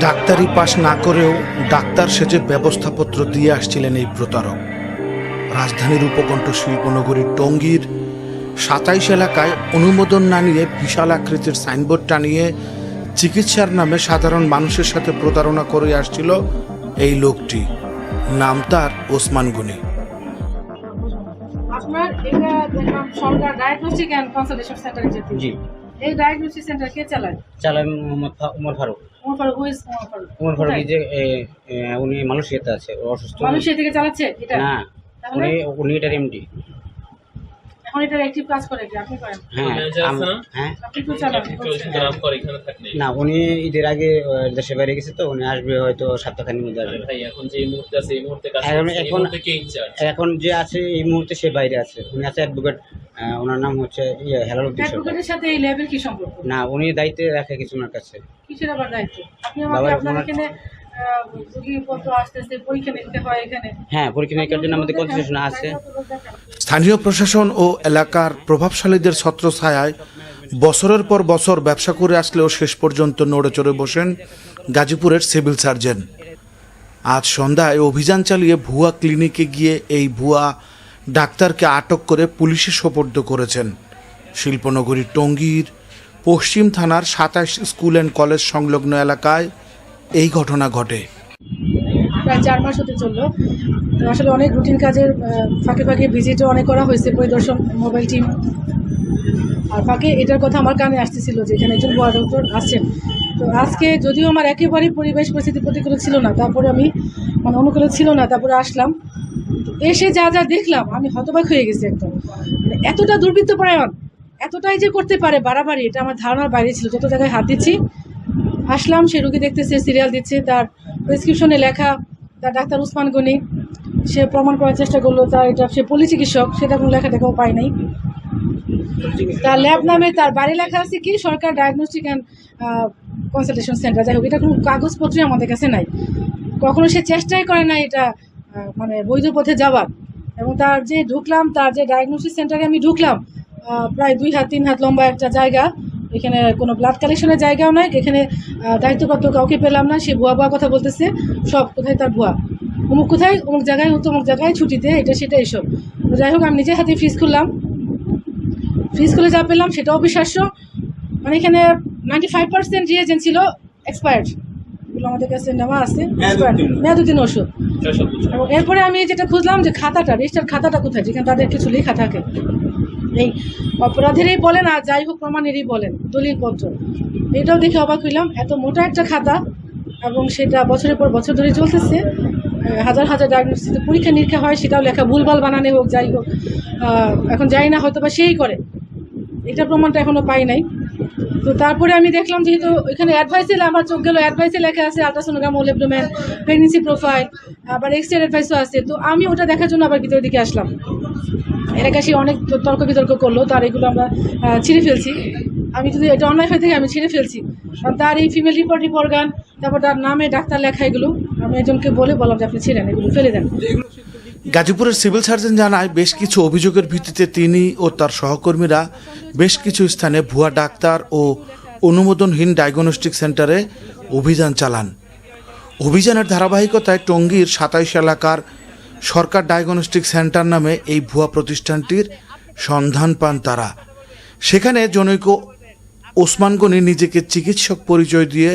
ডাক্তারি পাশ না করেও ডাক্তার সেজে ব্যবস্থাপত্র দিয়ে আসছিলেন এই প্রতারক। রাজধানীর উপকণ্ঠ শিল্পনগরীর টঙ্গীর সাতাইশ এলাকায় অনুমোদন না নিয়ে বিশাল আকৃতির সাইনবোর্ড টানিয়ে চিকিৎসার নামে সাধারণ মানুষের সাথে প্রতারণা করে আসছিল এই লোকটি। নাম তার ওসমান গনি। আপনার এটা Sarkar diagnostic and consultation centre যেতে। জি। এই ডায়াগনোসিস সেন্টার কে চালায়? চালায় মোহাম্মদ উমর ফারুক। উমর ফারুক হুইজ উমর ফারুক? উমর ফারুক এই যে উনি মালয়েশিয়াতে আছে অসুস্থ। মানুষ থেকে চালাচ্ছে এটা? না উনি উনি এটার এমডি এখন অ্যাক্টিভ কাজ করে কি? আপনি করেন? হ্যাঁ? হ্যাঁ। আপনি তো চালান গ্রাম করে এখানে থাকলে। না উনি ঈদের আগে দেশে বাইরে গেছে তো উনি আসবে হয়তো সপ্তাহখানির মধ্যে আসবে। ভাই এখন যে মুহূর্তে আছে এই মুহূর্তে কাজ এখন- এখন- মুহূর্তে কে ইনচার্জ এখন যে আছে এই মুহূর্তে সে বাইরে আছে। উনি আছে অ্যাডভোকেট ওনার নাম হচ্ছে ইয়ে হেলাল উদ্দিন সরকার। সাথে এই ল্যাবের কি সম্পর্ক? না উনি দায়িত্বে রাখে কিছু ওনার কাছে। কিসের আবার দায়িত্ব? আপনি আমাকে আপনার এখানে হয় এখানে। হ্যাঁ পরীক্ষা নিরীক্ষার জন্য আমাদের কনসেশন আছে। স্থানীয় প্রশাসন ও এলাকার প্রভাবশালীদের ছত্রছায়ায় বছরের পর বছর ব্যবসা করে আসলেও শেষ পর্যন্ত নড়ে চড়ে বসেন গাজীপুরের সিভিল সার্জন। আজ সন্ধ্যায় অভিযান চালিয়ে ভুয়া ক্লিনিকে গিয়ে এই ভুয়া ডাক্তারকে আটক করে পুলিশে সোপর্দ করেছেন। শিল্পনগরী টঙ্গীর পশ্চিম থানার সাতাশ স্কুল অ্যান্ড কলেজ সংলগ্ন এলাকায় এই ঘটনা ঘটে। প্রায় চার মাস হতে চলল। আসলে অনেক রুটিন কাজের ফাঁকে ফাঁকে ভিজিটও অনেক করা হয়েছে পরিদর্শন, মোবাইল টিম। আর ফাঁকে এটার কথা আমার কানে আসতেছিল যে এখানে একজন বড় ডক্টর আসছেন। তো আজকে যদিও আমার একেবারেই পরিবেশ পরিস্থিতি প্রতিকূল ছিল না, তারপরে আমি মানে অনুকূলে ছিল না, তারপরে আসলাম। এসে যা যা দেখলাম, আমি হতবাক হয়ে গেছি একদম। মানে এতটা দুর্বৃত্ত পরায়ণ এতটাই যে করতে পারে বাড়াবাড়ি, এটা আমার ধারণার বাইরে ছিল। যত জায়গায় হাত দিচ্ছি আসলাম, সে রুগী দেখতেছে সিরিয়াল দিচ্ছে, তার প্রেসক্রিপশনে লেখা, তার ডাক্তার উসমান গনি, সে প্রমাণ করার চেষ্টা করল, তার এটা, সে পলি চিকিৎসক সেটা কোনো লেখা দেখাও পায় নাই। তার ল্যাব নামে তার বাড়ি লেখা আছে কি, Sarkar diagnostic and consultation centre যাই হোক, এটা কোনো কাগজপত্রই আমাদের কাছে নাই। কখনো সে চেষ্টাই করে না এটা মানে বৈধ পথে যাওয়ার। এবং তার যে ঢুকলাম, তার যে ডায়াগনোসিস সেন্টারে আমি ঢুকলাম প্রায় দুই হাত, তিন হাত লম্বা একটা জায়গা এখানে কোনো ব্লাড কালেকশনের জায়গাও নাই। এখানে দায়িত্বপ্রাপ্ত কাউকে পেলাম না সে ভুয়া ভুয়া কথা বলতেছে। সব কোথায় তার ভুয়া? অমুক কোথায় অমুক জায়গায় হতো অমুক জায়গায় ছুটিতে এটা সেটা এসব। যাই হোক আমি নিজের হাতে ফিস খুললাম ফ্রিজ খুলে যা পেলাম সেটা অবিশ্বাস্য। মানে এখানে নাইনটি ফাইভ পার্সেন্ট রিয়েজেন্ট ছিল এক্সপায়ার্ড এগুলো আমাদের কাছে নেওয়া আছে। মেয়াদুদ্দিন ওষুধ। এরপরে আমি যেটা খুঁজলাম যে খাতাটা রেজিস্টার খাতাটা কোথায়? যেখানে তাদের কিছু লেখা থাকে। এই অপরাধেরই বলেন আর যাই হোক প্রমাণেরই বলেন, দলিল দলিলপত্র এটাও দেখে অবাক হইলাম, এত মোটা একটা খাতা এবং সেটা বছরের পর বছর ধরে চলতেছে। হাজার হাজার ডায়াগনোসিস পরীক্ষা নিরীক্ষা হয়, সেটাও লেখা ভুলভাল বানানে হোক, যাই হোক। এখন যাই না হয়তো বা সেই করে। এটা প্রমাণটা এখনও পাই নাই। তো তারপরে আমি দেখলাম যেহেতু এখানে অ্যাডভাইসে আমার চোখ গেল অ্যাডভাইসে লেখা আছে ultrasonogram whole abdomen pregnancy profile আবার এক্সরে অ্যাডভাইসও আছে। তো আমি ওটা দেখার জন্য আবার ভিতরের দিকে আসলাম। এলাকা সে অনেক তর্ক বিতর্ক করল, তার এগুলো আমরা ছিঁড়ে ফেলছি। আমি যদি এটা অনলাইন হয়ে থেকে আমি ছিঁড়ে ফেলছি। কারণ তার এই ফিমেল রিপোর্টিভ গান, তারপর তার নামে ডাক্তার লেখা এগুলো, আমি একজনকে বলে বললাম যে আপনি ছিঁড়েন, এগুলো ফেলে দেন। গাজীপুরের সিভিল সার্জন জানায়, বেশ কিছু অভিযোগের ভিত্তিতে তিনি ও তার সহকর্মীরা বেশ কিছু স্থানে ভুয়া ডাক্তার ও অনুমোদনহীন ডায়াগনস্টিক সেন্টারে অভিযান চালান। অভিযানের ধারাবাহিকতায় টঙ্গীর সাতাইশ এলাকার সরকার ডায়াগনস্টিক সেন্টার নামে এই ভুয়া প্রতিষ্ঠানটির সন্ধান পান তারা। সেখানে জনৈক ওসমান গনি নিজেকে চিকিৎসক পরিচয় দিয়ে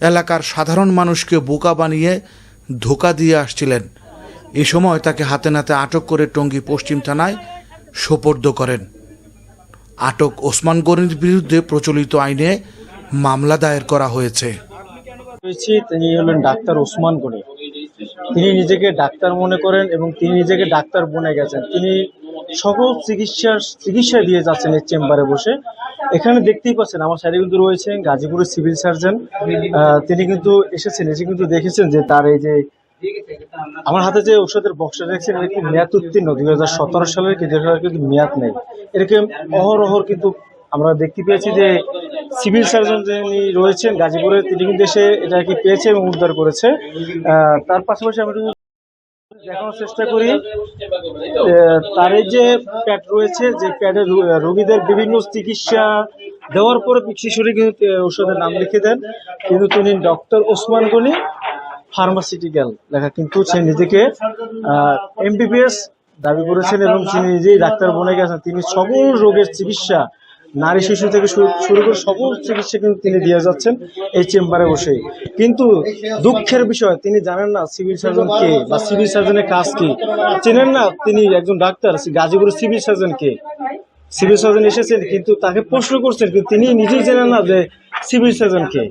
এলাকার সাধারণ মানুষকে বোকা বানিয়ে ধোকা দিয়ে আসছিলেন। এ সময় তাকে হাতে নাতে আটক করে টঙ্গী পশ্চিম থানায় সোপর্দ করেন। আটক ওসমান গনির বিরুদ্ধে প্রচলিত আইনে মামলা দায়ের করা হয়েছে। তিনি হলেন ডাক্তার ওসমান গনি। তিনি নিজেকে ডাক্তার মনে করেন এবং তিনি নিজেকে ডাক্তার বনে গেছেন। তিনি সকল চিকিৎসার চিকিৎসা দিয়ে যাচ্ছেন এই চেম্বারে বসে। এখানে দেখতেই পাচ্ছেন আমার সাইডে কিন্তু রয়েছেন গাজীপুরের সিভিল সার্জন। তিনি কিন্তু এসেছেন, এসে কিন্তু দেখেছেন যে তার এই যে আমার হাতে যে ওষুধের বক্সটা দেখছেন, এটা কিন্তু মেয়াদ উত্তীর্ণ, দুই হাজার সতেরো সালের কিন্তু মেয়াদ নেই। এরকম অহরহর কিন্তু আমরা দেখতে পেয়েছি যে সিভিল সার্জন যিনি রয়েছেন গাজীপুরে, তিনি কিন্তু এসে এটা কি পেয়েছে এবং উদ্ধার করেছে। তার পাশাপাশি যদি দেখানোর চেষ্টা করি তার যে প্যাড রয়েছে, যে প্যাডে রোগীদের বিভিন্ন চিকিৎসা দেওয়ার পরে কিশোরী কিন্তু ওষুধের নাম লিখে দেন। কিন্তু তিনি ডক্টর ওসমান গনি, ফার্মাসিউটিক্যাল লেখা কিন্তু সে নিজেকে এমবিবিএস দাবি করেছেন এবং তিনি নিজেই ডাক্তার বনে গেছেন। তিনি সকল রোগের চিকিৎসা নারী শিশু থেকে শুরু- করে সকল চিকিৎসা কিন্তু তিনি দিয়ে যাচ্ছেন এই চেম্বারে বসে কিন্তু দুঃখের বিষয়, তিনি জানেন না সিভিল সার্জন কে বা সিভিল সার্জনের কাজ কি। চেনেন না তিনি একজন ডাক্তার গাজীপুর সিভিল সার্জন কে। সিভিল সার্জন এসেছেন, কিন্তু তাকে প্রশ্ন করছেন, কিন্তু তিনি নিজেই জানেন না যে সিভিল সার্জন কে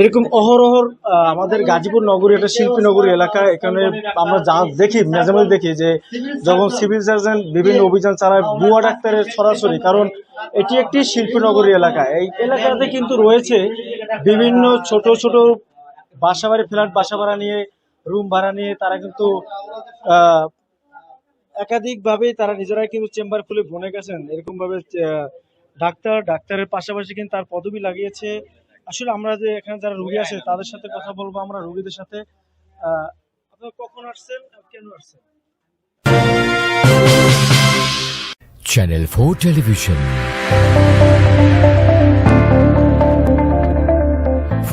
এরকম অহরহর আমাদের গাজীপুর নগরী একটা শিল্পী নগরী এলাকা এখানে আমরা যা দেখি মাঝে মাঝে দেখি যে যখন সিভিল সার্জন বিভিন্ন অভিযান চালায় বুয়া ডাক্তারের সরাসরি কারণ এটি একটি শিল্পী নগরী এলাকা। এই এলাকাতে কিন্তু রয়েছে বিভিন্ন ছোট ছোট বাসা বাড়ি ফ্ল্যাট বাসা ভাড়া নিয়ে রুম ভাড়া নিয়ে তারা কিন্তু একাধিকভাবে তারা নিজেরাই কিন্তু চেম্বার খুলে বনে গেছেন। এরকম ভাবে আহ, ডাক্তার, ডাক্তারের পাশাপাশি কিন্তু তার পদবি লাগিয়েছে। আসলে আমরা যে এখানে যারা রুগী আছে, তাদের সাথে কথা বলব আমরা রুগীদের সাথে। কখন আসছেন কেন আসছেন? Channel four television